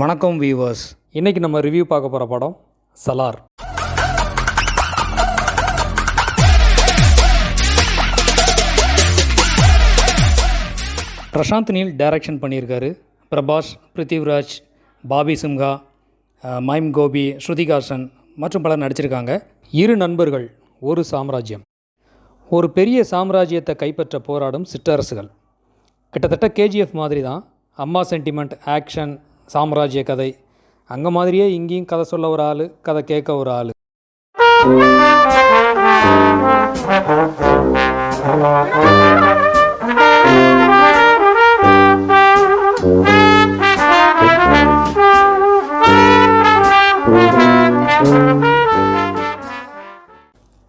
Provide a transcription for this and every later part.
வணக்கம் வியூவர்ஸ் இன்றைக்கி நம்ம ரிவ்யூ பார்க்க போகிற படம் சலார். பிரசாந்த் நீல் டைரக்ஷன் பண்ணியிருக்காரு. பிரபாஷ் பிருத்திவ்ராஜ் பாபி சிம்ஹா மைம் கோபி ஸ்ருதிகாசன் மற்றும் பலர் நடிச்சிருக்காங்க. இரு நண்பர்கள் ஒரு சாம்ராஜ்யம். ஒரு பெரிய சாம்ராஜ்யத்தை கைப்பற்ற போராடும் சிற்றரசுகள். கிட்டத்தட்ட கேஜிஎஃப் மாதிரி தான் அம்மா சென்டிமெண்ட் ஆக்ஷன் சாம்ராஜ்ய கதை. அங்கே மாதிரியே இங்கேயும் கதை சொல்ல ஒரு ஆள் கதை கேட்க ஒரு ஆள்.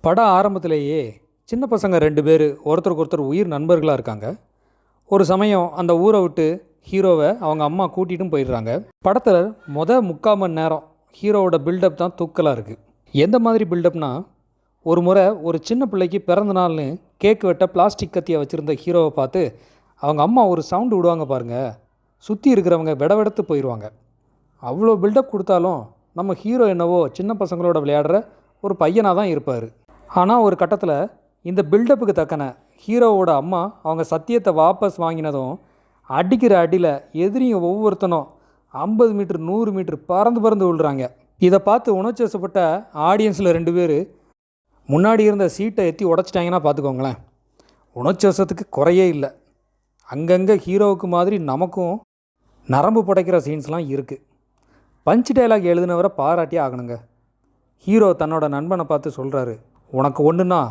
பட ஆரம்பத்திலேயே சின்ன பசங்க ரெண்டு பேர் ஒருத்தருக்கு ஒருத்தர் உயிர் நண்பர்களாக இருக்காங்க. ஒரு சமயம் அந்த ஊரை விட்டு ஹீரோவை அவங்க அம்மா கூட்டிகிட்டும் போயிடுறாங்க. படத்தில் மொத முக்கால் மணி நேரம் ஹீரோவோட பில்டப் தான் தூக்கலாக இருக்குது எந்த மாதிரி பில்டப்னா ஒரு முறை ஒரு சின்ன பிள்ளைக்கு பிறந்த நாள்னு கேக் வெட்ட பிளாஸ்டிக் கத்தியை வச்சுருந்த ஹீரோவை பார்த்து அவங்க அம்மா ஒரு சவுண்டு விடுவாங்க பாருங்கள் சுற்றி இருக்கிறவங்க விடவெடுத்து போயிடுவாங்க அவ்வளோ பில்டப் கொடுத்தாலும் நம்ம ஹீரோ என்னவோ சின்ன பசங்களோட விளையாடுற ஒரு பையனாக தான் இருப்பார். ஆனால் ஒரு கட்டத்தில் இந்த பில்டப்புக்கு தக்கன ஹீரோவோட அம்மா அவங்க சத்தியத்தை வாபஸ் வாங்கினதும் அடிக்கிற அடியில் எதிரிங்க ஒவ்வொருத்தனும் ஐம்பது மீட்டர் நூறு மீட்ரு பறந்து பறந்து விழுறாங்க. இதை பார்த்து உணர்ச்சிவசப்பட்ட ஆடியன்ஸில் ரெண்டு பேர் முன்னாடி இருந்த சீட்டை எத்தி உடச்சிட்டாங்கன்னா பார்த்துக்கோங்களேன். உணர்ச்சி குறையே இல்லை. அங்கங்கே ஹீரோவுக்கு மாதிரி நமக்கும் நரம்பு புடைக்கிற சீன்ஸ்லாம் இருக்குது பஞ்ச் டைலாக் எழுதினவரை பாராட்டி ஆகணுங்க. ஹீரோ தன்னோட நண்பனை பார்த்து சொல்கிறாரு உனக்கு ஒன்றுனா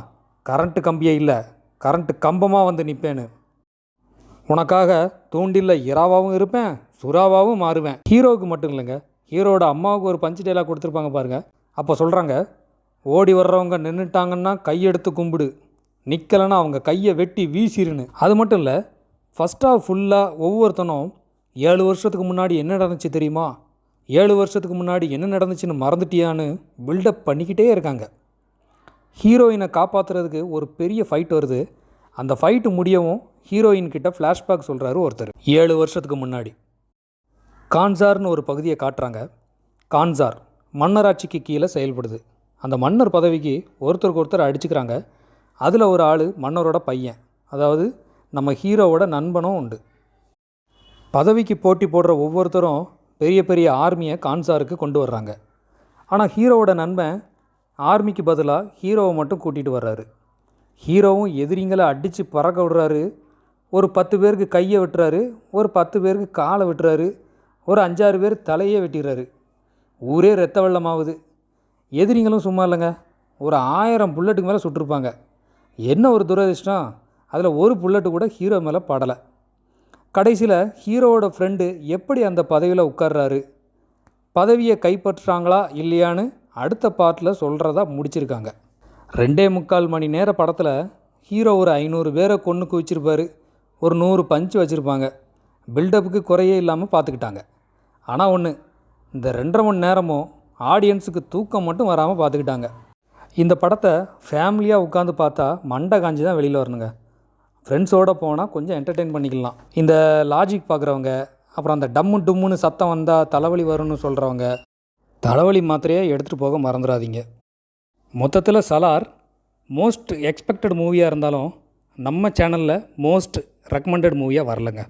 கரண்ட்டு கம்பியே இல்லை. கரண்ட்டு கம்பமாக வந்து நிற்பேன்னு உனக்காக தூண்டில்ல இறாவாகவும் இருப்பேன் சுறாவாகவும் மாறுவேன். ஹீரோவுக்கு மட்டும் இல்லைங்க. ஹீரோட அம்மாவுக்கு ஒரு பஞ்சு டைலாக் கொடுத்துருப்பாங்க பாருங்கள் அப்போ சொல்கிறாங்க ஓடி வர்றவங்க நின்றுட்டாங்கன்னா கையெடுத்து கும்பிடு. நிற்கலைன்னா அவங்க கையை வெட்டி வீசிருன்னு. அது மட்டும் இல்லை ஃபஸ்ட் ஆஃப் ஃபுல்லாக ஒவ்வொருத்தனும் ஏழு வருஷத்துக்கு முன்னாடி என்ன நடந்துச்சு தெரியுமா? ஏழு வருஷத்துக்கு முன்னாடி என்ன நடந்துச்சுன்னு மறந்துட்டியான்னு பில்டப் பண்ணிக்கிட்டே இருக்காங்க. ஹீரோயினை காப்பாற்றுறதுக்கு ஒரு பெரிய ஃபைட் வருது. அந்த ஃபைட்டு முடியவும் ஹீரோயின் கிட்ட ஃப்ளாஷ்பேக் சொல்கிறாரு ஒருத்தர். ஏழு வருஷத்துக்கு முன்னாடி. கான்சார்னு ஒரு பகுதியை காட்டுறாங்க. கான்சார் மன்னராட்சிக்கு கீழே செயல்படுது. அந்த மன்னர் பதவிக்கு ஒருத்தருக்கு ஒருத்தர் அடிச்சுக்கிறாங்க. அதில் ஒரு ஆள் மன்னரோட பையன். அதாவது நம்ம ஹீரோவோட நண்பனும் உண்டு. பதவிக்கு போட்டி போடுற ஒவ்வொருத்தரும் பெரிய பெரிய ஆர்மியை கான்சாருக்கு கொண்டு வர்றாங்க. ஆனால் ஹீரோவோட நண்பன் ஆர்மிக்கு பதிலாக ஹீரோவை மட்டும் கூட்டிகிட்டு வர்றாரு. ஹீரோவும் எதிரிங்களை அடித்து பறக்க விடுறாரு. ஒரு பத்து பேருக்கு கையை வெட்டுறாரு. ஒரு பத்து பேருக்கு காலை வெட்டுறாரு. ஒரு அஞ்சாறு பேர் தலையே வெட்டிடுறாரு. ஊரே ரத்த வெள்ளமாகுது. எதிரிங்களும் சும்மா இல்லைங்க. ஒரு ஆயிரம் புல்லட்டுக்கு மேலே சுட்டிருப்பாங்க. என்ன ஒரு துரதிர்ஷ்டம்? அதில் ஒரு புல்லட்டு கூட ஹீரோ மேலே படலை. கடைசியில் ஹீரோவோட ஃப்ரெண்டு எப்படி அந்த பதவியில் உட்கார்றாரு? பதவியை கைப்பற்றுறாங்களா இல்லையான்னு அடுத்த பார்ட்டில் சொல்கிறதா முடிச்சிருக்காங்க. ரெண்டே முக்கால் மணி நேர படத்தில் ஹீரோ ஒரு ஐநூறு பேரை கொன்று குவிச்சிருப்பார். ஒரு நூறு பஞ்சு வச்சுருப்பாங்க. பில்டப்புக்கு குறையே இல்லாமல் பார்த்துக்கிட்டாங்க ஆனால் ஒன்று இந்த ரெண்டரை மணி நேரமும் ஆடியன்ஸுக்கு தூக்கம் மட்டும் வராமல் பார்த்துக்கிட்டாங்க இந்த படத்தை ஃபேமிலியாக உட்காந்து பார்த்தா மண்டை காஞ்சி தான் வெளியில் வரணுங்க. ஃப்ரெண்ட்ஸோடு போனால் கொஞ்சம் என்டர்டெயின் பண்ணிக்கலாம். இந்த லாஜிக் பார்க்குறவங்க அப்புறம் அந்த டம்மு டும்முன்னு சத்தம் வந்தால் தலைவலி வரும்னு சொல்கிறவங்க தலைவலி மாத்திரையே எடுத்துகிட்டு போக மறந்துடாதீங்க மொத்தத்தில் சலார் மோஸ்ட் எக்ஸ்பெக்டட் மூவியாக இருந்தாலும் நம்ம சேனலில் மோஸ்ட் ரெக்கமெண்டட் மூவியாக வரலங்க.